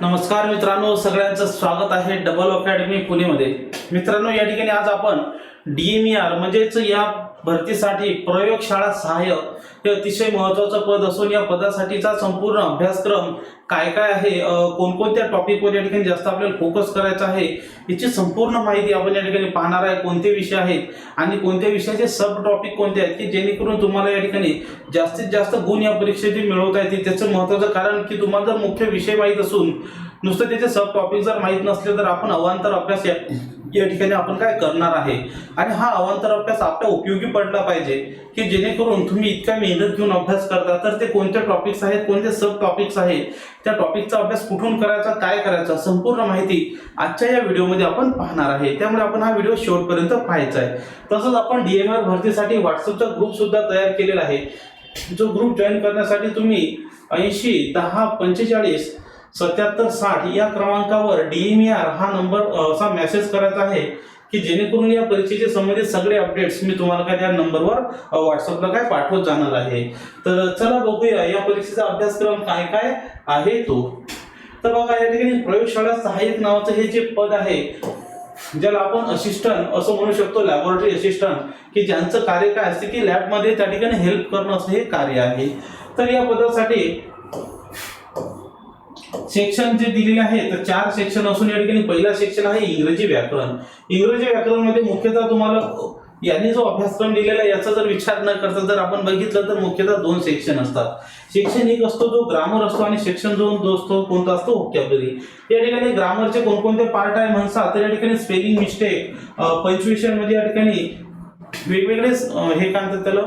नमस्कार मित्रांनो सगळ्यांचं स्वागत आहे डबल अकॅडमी पुणेमध्ये. मित्रांनो या ठिकाणी आज आपण डीएमईआर म्हणजेच या भरतीसाठी प्रयोगशाळा सहाय्यक हे अतिशय महत्त्वाचं पद असून या पदासाठीचा संपूर्ण अभ्यासक्रम काय काय आहे कोणकोणत्या टॉपिकवर या ठिकाणी जास्त आपल्याला फोकस करायचा आहे याची संपूर्ण माहिती आपण या ठिकाणी पाहणार आहे. कोणते विषय आहेत आणि कोणत्या विषयाचे सब टॉपिक कोणते आहेत की जेणेकरून तुम्हाला या ठिकाणी जास्तीत जास्त गुण या परीक्षेचे मिळवता येतील त्याचं महत्त्वाचं कारण की तुम्हाला जर मुख्य विषय माहीत असून नुसतं त्याचे सब टॉपिक जर माहीत नसले तर आपण अवांतर अभ्यास या या ठिकाणी आपण काय करणार आहे? आणि हा अवांतर अभ्यास आपल्या उपयोगी पडला पाहिजे की जेणेकरून तुम्ही इतका मेहनत घेऊन अभ्यास करता तर ते कोणते टॉपिक्स आहेत कोणते सब टॉपिक्स आहेत त्या टॉपिकचा अभ्यास कुठून करायचा काय करायचा संपूर्ण माहिती आजच्या या व्हिडिओमध्ये आपण पाहणार आहे. त्यामुळे आपण हा व्हिडिओ शेवटपर्यंत पाहायचा आहे. तसंच आपण डीएमआर भरतीसाठी व्हॉट्सअपचा ग्रुप सुद्धा तयार केलेला आहे. जो ग्रुप जॉईन करण्यासाठी तुम्ही ऐंशी दहा पंचेचाळीस सत्याहत्तर साठ या क्रमांकावर डीएमआर हा नंबर असा मेसेज करायचा आहे की जेणेकरून या परीक्षेचे संबंधित सगळे अपडेट्स मी तुम्हाला काय त्या नंबरवर व्हॉट्सअपला काय पाठवत जाणार आहे. तर चला बघूया या परीक्षेचा अभ्यासक्रम काय काय आहे तो. तर बघा या ठिकाणी प्रयोगशाळा सहाय्यक नावाचं हे जे पद आहे ज्याला आपण असिस्टंट असं म्हणू शकतो लॅबोरेटरी असिस्टंट की ज्यांचं कार्य काय असते की लॅबमध्ये त्या ठिकाणी हेल्प करणं असं हे कार्य आहे. तर या पदासाठी सेक्शन जे दिलेले आहे तर चार सेक्शन असून या ठिकाणी पहिला सेक्शन आहे इंग्रजी व्याकरण. इंग्रजी व्याकरणमध्ये मुख्यतः तुम्हाला यांनी जो अभ्यासक्रम दिलेला आहे याचा जर विचार न करता जर आपण बघितलं तर मुख्यतः दोन सेक्शन असतात. सेक्शन एक असतो जो ग्रामर असतो आणि सेक्शन दोन जो असतो कोणता असतो? वोकॅबलरी या ठिकाणी ग्रामरचे कोणकोणते पार्ट आहे म्हणसा तर या ठिकाणी स्पेलिंग मिस्टेक पंच्युएशन म्हणजे या ठिकाणी वेगवेगळे हे काय म्हणतात त्याला?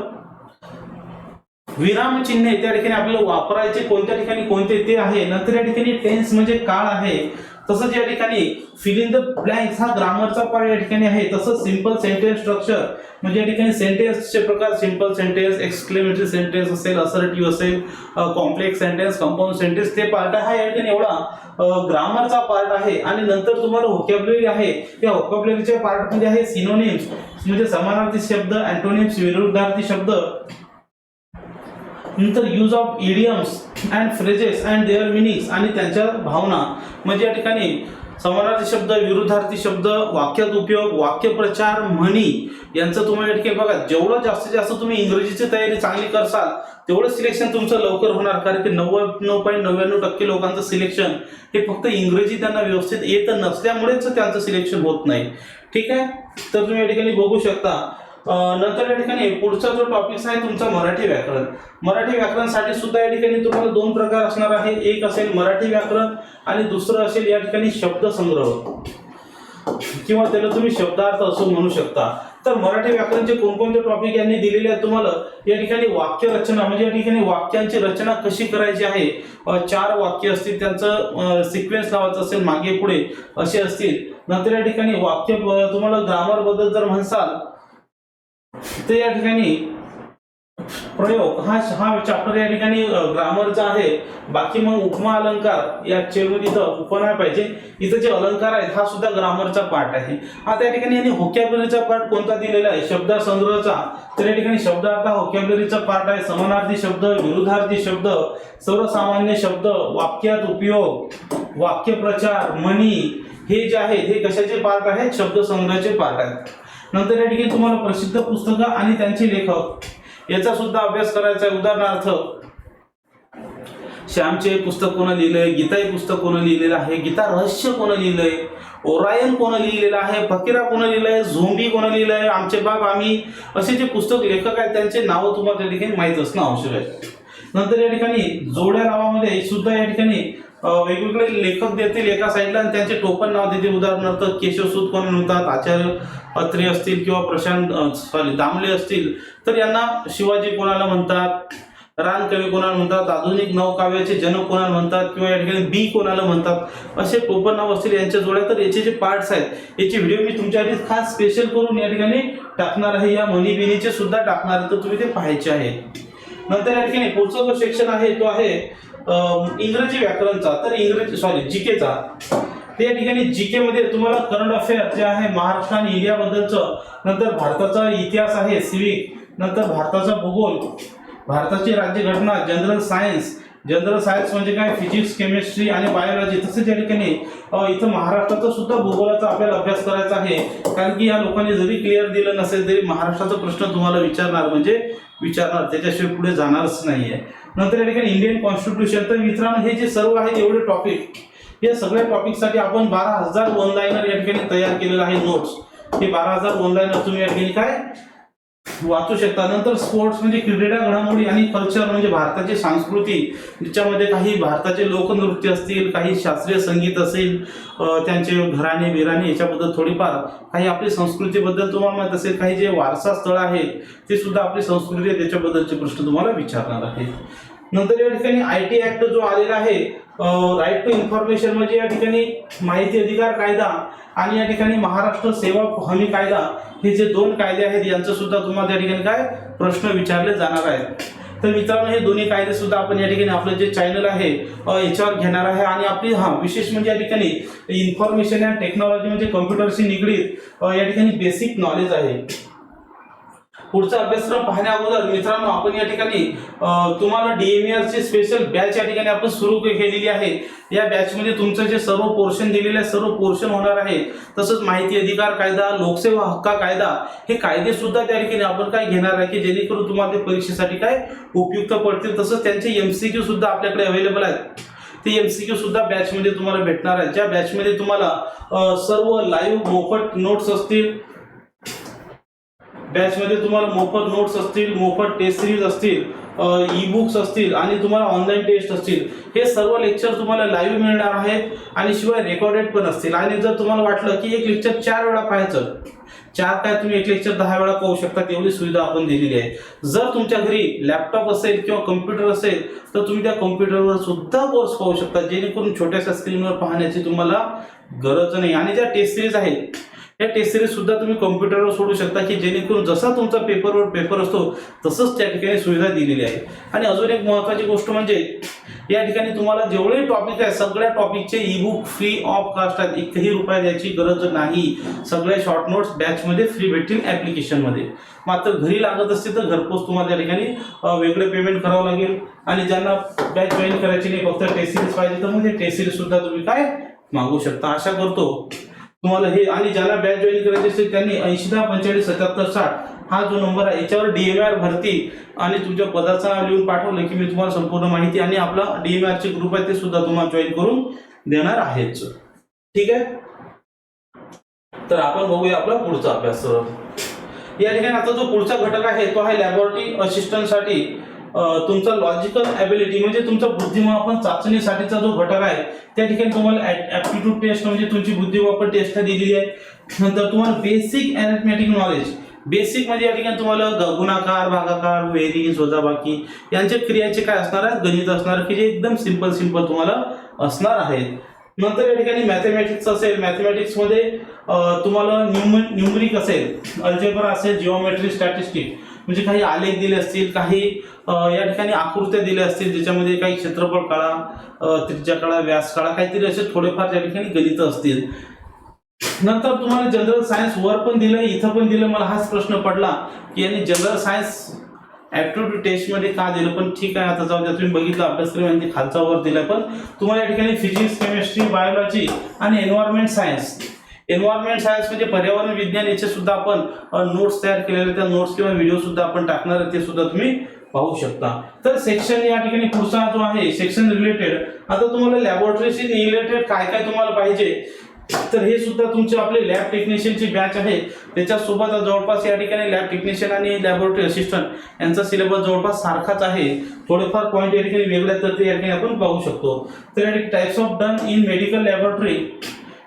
विराम चिन्ह त्या ठिकाणी आपल्याला वापरायचे कोणत्या ठिकाणी कोणते ते आहे नंतर या ठिकाणी टेन्स म्हणजे काळ आहे. तसंच या ठिकाणी फिल इन द ब्लँक्स हा ग्रामरचा पार्ट या ठिकाणी आहे. तसंच सिंपल सेंटेन्स स्ट्रक्चर म्हणजे या ठिकाणी सेंटेन्सचे प्रकार सिंपल सेंटेन्स एक्सक्लेमेटरी सेंटेन्स असेल असर्टिव्ह असेल कॉम्प्लेक्स सेंटेन्स कंपाऊंड सेंटेन्स ते पार्ट हा या ठिकाणी एवढा ग्रामरचा पार्ट आहे. आणि नंतर तुम्हाला व्होकॅबलरी आहे. त्या व्होकॅबलरीच्या पार्टमध्ये आहे सिनोनिम्स म्हणजे समानार्थी शब्द अँटोनिम्स विरुद्धार्थी शब्द नंतर use of idioms and phrases and their meanings आणि त्यांच्या भावना. म्हणजे या ठिकाणी समानार्थी शब्द विरुद्धार्थी शब्द वाक्यात उपयोग वाक्यप्रचार म्हणी यांचं तुम्हाला या ठिकाणी बघा. जेवढं जास्तीत जास्त तुम्ही इंग्रजीची तयारी चांगली करसाल तेवढं सिलेक्शन तुमचं लवकर होणार. कारण की नव्याण्णव पॉईंट नव्याण्णव टक्के लोकांचं सिलेक्शन हे फक्त इंग्रजी त्यांना व्यवस्थित येत नसल्यामुळेच त्यांचं सिलेक्शन होत नाही. ठीक आहे? तर तुम्ही या ठिकाणी बघू शकता. नंतर या ठिकाणी पुढचा जो टॉपिक आहे तुमचा मराठी व्याकरण. मराठी व्याकरणसाठी सुद्धा या ठिकाणी तुम्हाला दोन प्रकार असणार आहे. एक असेल मराठी व्याकरण आणि दुसरं असेल या ठिकाणी शब्दसंग्रह किंवा त्याला तुम्ही शब्दार्थ असं म्हणू शकता. तर मराठी व्याकरणचे कोणकोणते टॉपिक यांनी दिलेले आहेत तुम्हाला? या ठिकाणी वाक्य रचना म्हणजे या ठिकाणी वाक्यांची रचना कशी करायची आहे? चार वाक्य असतील त्यांचं सिक्वेन्स लावायचं असेल मागे पुढे असे असतील. नंतर या ठिकाणी वाक्य तुम्हाला ग्रामरबद्दल जर म्हणसाल तर या ठिकाणी प्रयोग हा हा चॅप्टर या ठिकाणी ग्रामरचा आहे. बाकी मग उपमा अलंकार या मध्ये इथं उपमा पाहिजे. इथं जे अलंकार आहेत हा सुद्धा ग्रामरचा पार्ट आहे. आता या ठिकाणी यांनी होकॅबलरीचा पार्ट कोणता दिलेला आहे? शब्द संग्रहचा तर या ठिकाणी शब्दार्थ हा होकॅबलरीचा पार्ट आहे. समानार्थी शब्द विरुद्धार्थी शब्द सर्वसामान्य शब्द वाक्यात उपयोग वाक्यप्रचार म्हणी हे जे आहेत हे कशाचे पार्ट आहेत? शब्द संग्रहाचे पार्ट आहेत. नंतर या ठिकाणी तुम्हाला प्रसिद्ध पुस्तकं आणि त्यांचे लेखक याचा सुद्धा अभ्यास करायचा आहे. उदाहरणार्थ श्यामचे पुस्तक कोण लिहिलंय गीता हे पुस्तक कोण लिहिलेलं आहे गीता रहस्य कोण लिहिलंय ओरायन कोण लिहिलेलं आहे फकीरा कोण लिहिलंय झोंबी कोण लिहिलंय आमचे बाब आम्ही असे जे पुस्तक लेखक आहेत त्यांचे नावं तुम्हाला त्या ठिकाणी माहीत असणं आवश्यक आहे. नंतर या ठिकाणी जोड्या नावामध्ये सुद्धा या ठिकाणी वेगवेगळे लेखक देतील एका साईडला आणि त्यांचे टोपण नाव देतील. उदाहरणार्थ केशवसूत कोण म्हणतात आचार्य अत्रे असतील किंवा प्रशांत सॉरी दामले असतील. तर यांना शिवाजी कोणाला म्हणतात रानकवी कोणाला म्हणतात आधुनिक नवकाव्याचे जनक कोणाला म्हणतात किंवा या ठिकाणी बी कोणाला म्हणतात असे टोपण नाव असतील यांच्या जोड्या तर याचे जे पार्ट्स आहेत याचे व्हिडिओ मी तुमच्या आधी खास स्पेशल करून या ठिकाणी टाकणार आहे. या मनी सुद्धा टाकणार आहे. तर तुम्ही ते पाहायचे आहे. नंतर या ठिकाणी पुढचा जो सेक्शन आहे तो आहे इंग्रजी व्याकरणचा तर इंग्रजी सॉरी जीकेचा त्या ठिकाणी जीके मध्ये तुम्हाला करंट अफेअर जे आहे महाराष्ट्र आणि इंडियाबद्दलचं नंतर भारताचा इतिहास आहे सिविक नंतर भारताचा भूगोल भारताची राज्यघटना जनरल सायन्स जनरल सायन्स म्हणजे काय? फिजिक्स केमिस्ट्री आणि बायोलॉजी तसेच या ठिकाणी इथं महाराष्ट्राचा सुद्धा भूगोलाचा आपल्याला अभ्यास करायचा आहे. कारण की या लोकांनी जरी क्लिअर दिलं नसेल तरी महाराष्ट्राचा प्रश्न तुम्हाला विचारणार म्हणजे विचारणार त्याच्याशिवाय पुढे जाणारच नाही आहे नंतर या ठिकाणी इंडियन कॉन्स्टिट्यूशन तर मित्रांनो हे जे सर्व आहे एवढे टॉपिक या सगळ्या टॉपिकसाठी आपण बारा हजार वन लाईनर या ठिकाणी तयार केलेलं आहे नोट्स हे बारा हजार वन लाईनर तुम्ही या ठिकाणी काय? वाचू शकता. नंतर स्पोर्ट्स म्हणजे क्रीडा घडामोडी आणि कल्चर म्हणजे भारताची संस्कृती ज्याच्यामध्ये काही भारताचे लोकनृत्य असतील काही शास्त्रीय संगीत असेल त्यांचे घराणे बिराणे याच्याबद्दल थोडीफार काही आपली संस्कृतीबद्दल तुम्हाला माहीत असेल काही जे वारसा स्थळ आहेत ते सुद्धा आपली संस्कृती आहे त्याच्याबद्दलचे प्रश्न तुम्हाला विचारणार आहेत नंतर या ठिकाणी आय टी ऍक्ट जो आलेला आहे राईट टू इन्फॉर्मेशन म्हणजे या ठिकाणी माहिती अधिकार कायदा आणि या ठिकाणी महाराष्ट्र सेवा हमी कायदा हे जे दोन कायदे आहेत यांचं सुद्धा तुम्हाला त्या ठिकाणी काय प्रश्न विचारले जाणार आहेत. तर मित्रांनो हे दोन्ही कायदे सुद्धा आपण या ठिकाणी आपलं जे चॅनल आहे याच्यावर घेणार आहे आणि आपली हा विशेष म्हणजे या ठिकाणी इन्फॉर्मेशन अँड टेक्नॉलॉजी म्हणजे कम्प्युटरशी निगडीत या ठिकाणी बेसिक नॉलेज आहे. पुढचा अभ्यासक्रम पाहण्या अगोदर मित्रांनो आपण या ठिकाणी तुम्हाला डीएमआर ची स्पेशल बॅच या ठिकाणी आपण सुरू केलेली आहे. या बॅचमध्ये तुमचं जे सर्व पोर्शन दिलेले आहे सर्व पोर्शन होणार आहे. तसंच माहिती अधिकार कायदा लोकसेवा हक्का कायदा हे कायदे सुद्धा त्या ठिकाणी आपण काय घेणार आहे की जेणेकरून तुम्हाला ते परीक्षेसाठी काय उपयुक्त पडतील. तसंच त्यांचे एमसीक्यू सुद्धा आपल्याकडे अवेलेबल आहेत. ते एमसीक्यू सुद्धा बॅचमध्ये तुम्हाला भेटणार आहे. ज्या बॅचमध्ये तुम्हाला सर्व लाईव्ह मोफत नोट्स असतील बॅचमध्ये तुम्हाला मोफत नोट्स असतील मोफत टेस्ट सिरीज असतील ई बुक्स असतील आणि तुम्हाला ऑनलाईन टेस्ट असतील. हे सर्व लेक्चर तुम्हाला लाईव्ह मिळणार आहेत आणि शिवाय रेकॉर्डेड पण असतील. आणि जर तुम्हाला वाटलं की एक लेक्चर चार वेळा पाहायचं चार काय तुम्ही एक लेक्चर दहा वेळा पाहू शकता तेवढी सुविधा आपण दिलेली आहे. जर तुमच्या घरी लॅपटॉप असेल किंवा कम्प्युटर असेल तर तुम्ही त्या कम्प्युटरवर सुद्धा कोर्स पाहू शकता. जेणेकरून छोट्याशा स्क्रीनवर पाहण्याची तुम्हाला गरज नाही. आणि ज्या टेस्ट सिरीज आहेत या टेस्ट सिरीज सुद्धा तुम्ही कम्प्युटरवर सोडू शकता की जेणेकरून जसा तुमचा पेपरवर पेपर असतो तसंच त्या ठिकाणी सुविधा दिलेली आहे. आणि अजून एक महत्वाची गोष्ट म्हणजे या ठिकाणी तुम्हाला जेवढे टॉपिक आहे सगळ्या टॉपिकचे e book free of cost आहेत. एकही रुपया द्यायची गरज नाही. सगळे शॉर्ट नोट्स बॅचमध्ये फ्री भेटतील ॲप्लिकेशनमध्ये मात्र घरी लागत असते तर घरपोच तुम्हाला त्या ठिकाणी वेगळे वेगळं पेमेंट करावं लागेल. आणि ज्यांना बॅच जॉईन करायची नाही फक्त टेस्ट सिरीज पाहिजे तर मग ते टेस्ट सिरीज सुद्धा तुम्ही काय मागू शकता. आशा करतो तुम्हाला हे आणि ज्यांना बॅच जॉईन करायची असेल त्यांनी ऐंशी दहा पंचेचाळीस सत्याहत्तर साठ हा जो नंबर आहे याच्यावर डीएमआर भरती आणि तुमच्या पदाचा लिहून पाठवलं की मी तुम्हाला संपूर्ण माहिती आणि आपला डीएमआर चे ग्रुप आहे ते सुद्धा तुम्हाला जॉईन करून देणार आहेच ठीक आहे? तर आपण बघूया आपला पुढचा अभ्यास या ठिकाणी आता जो पुढचा घटक आहे तो आहे लॅबोरेटरी असिस्टंटसाठी साठी तुमचा लॉजिकल ॲबिलिटी म्हणजे तुमचा बुद्धिमापन चाचणीसाठीचा जो घटक आहे त्या ठिकाणी तुम्हाला ॲप्टिट्यूड टेस्ट म्हणजे तुमची बुद्धिमापन टेस्ट दिलेली आहे. नंतर तुम्हाला बेसिक अॅरिथमॅटिक नॉलेज बेसिक म्हणजे या ठिकाणी तुम्हाला गुणाकार भागाकार बेरीज वजाबाकी यांच्या क्रियाचे काय असणार आहेत गणित असणार की जे एकदम सिंपल सिंपल तुम्हाला असणार आहेत. नंतर या ठिकाणी मॅथमॅटिक्स असेल मॅथमॅटिक्समध्ये तुम्हाला न्यूम न्युमरिक असेल अल्जेब्रा असेल जिओमेट्री स्टॅटिस्टिक म्हणजे काही आलेख दिले असतील काही या ठिकाणी आकृत्या दिल्या असतील ज्याच्यामध्ये काही क्षेत्रफळ काळा त्रिज्या काळा व्यास काळा काहीतरी असे थोडेफार त्या ठिकाणी गणित असतील. नंतर तुम्हाला जनरल सायन्स वर पण दिलं इथं पण दिलं मला हाच प्रश्न पडला की यांनी जनरल सायन्स ॲप्टिट्यूड टेस्टमध्ये का दिलं? पण ठीक आहे आता जाऊ द्या तुम्ही बघितलं अभ्यासक्रम यांनी खालचा वर दिला पण तुम्हाला या ठिकाणी फिजिक्स केमिस्ट्री बायोलॉजी आणि एन्व्हायरमेंट सायन्स एन्व्हायरमेंट सायन्स म्हणजे पर्यावरण विज्ञान याचे सुद्धा आपण नोट्स तयार केलेले त्या नोट्स किंवा व्हिडिओ सुद्धा आपण टाकणार ते सुद्धा तुम्ही पाहू शकता. तर सेक्शन या ठिकाणी पुढचा जो आहे सेक्शन रिलेटेड आता तुम्हाला लॅबोरेटरीशी रिलेटेड काय काय तुम्हाला पाहिजे तर हे सुद्धा तुमचे आपले लॅब टेक्निशियनची बॅच आहे. त्याच्यासोबत जवळपास या ठिकाणी लॅब टेक्निशियन आणि लॅबोरेटरी असिस्टंट यांचा सिलेबस जवळपास सारखाच आहे. थोडेफार पॉईंट या ठिकाणी वेगळ्या तर ते या ठिकाणी आपण पाहू शकतो. तर या ठिकाणी types of done in medical laboratory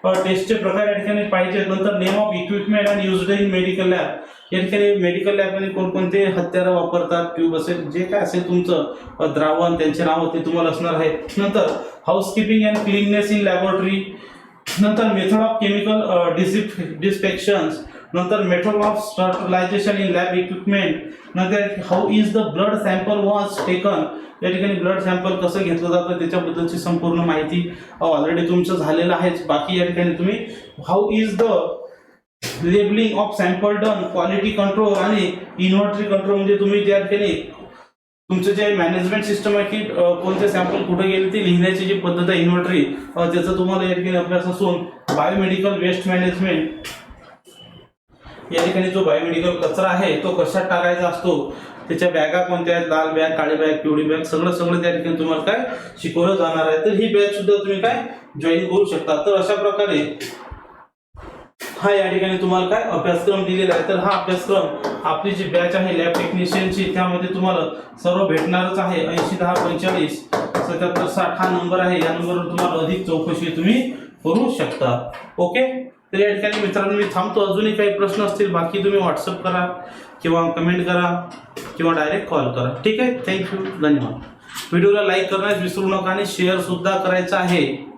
टेस्टचे प्रकार या ठिकाणी पाहिजेत. नंतर name of equipment and use in medical lab या ठिकाणी मेडिकल लॅबमध्ये कोणकोणते हत्यारं वापरतात ट्यूब असेल जे काय असेल तुमचं द्रावण त्यांचे नाव ते तुम्हाला असणार आहे. नंतर housekeeping and cleanness in laboratory नंतर मेथड ऑफ केमिकल डिसिप डिस्पेक्शन्स नंतर method of sterilization in lab equipment नंतर how is the blood sample was taken या ठिकाणी ब्लड सॅम्पल कसं घेतलं जातं त्याच्याबद्दलची संपूर्ण माहिती ऑलरेडी तुमचं झालेलं आहेच. बाकी या ठिकाणी तुम्ही how is the labelling of sample done quality control आणि इन्व्हर्टरी कंट्रोल म्हणजे तुम्ही त्या ठिकाणी तुमचं जे मॅनेजमेंट सिस्टम आहे की कोणते सॅम्पल कुठे गेले ते लिहिण्याची जी पद्धत आहे इन्व्हर्टरी त्याचा तुम्हाला या ठिकाणी अभ्यास असून बायोमेडिकल वेस्ट मॅनेजमेंट या ठिकाणी जो बायोमेडिकल कचरा आहे तो कशात टाकायचा असतो? त्याच्या बॅगा कोणत्या आहेत? लाल बॅग काळी बॅग पिवळी बॅग सगळं सगळं त्या ठिकाणी तुम्हाला काय शिकवलं जाणार आहे. तर ही बॅच सुद्धा तुम्ही काय जॉईन करू शकता. तर अशा प्रकारे हा या ठिकाणी तुम्हाला काय अभ्यासक्रम दिलेला आहे. तर हा अभ्यासक्रम आपली जी बॅच आहे लॅब टेक्निशियनची त्यामध्ये तुम्हाला सर्व भेटणारच आहे. ऐंशी दहा पंचेचाळीस सत्याहत्तर साठ हा नंबर आहे. या नंबरवर तुम्हाला अधिक चौकशी तुम्ही करू शकता. ओके तर या ठिकाणी मित्रांनो मी थांबतो. अजूनही काही प्रश्न असतील बाकी तुम्ही व्हॉट्सअप करा किंवा कमेंट करा किंवा डायरेक्ट कॉल करा. ठीक आहे? थँक्यू धन्यवाद. व्हिडिओला लाईक करण्यास विसरू नका आणि शेअरसुद्धा करायचं करायचा आहे.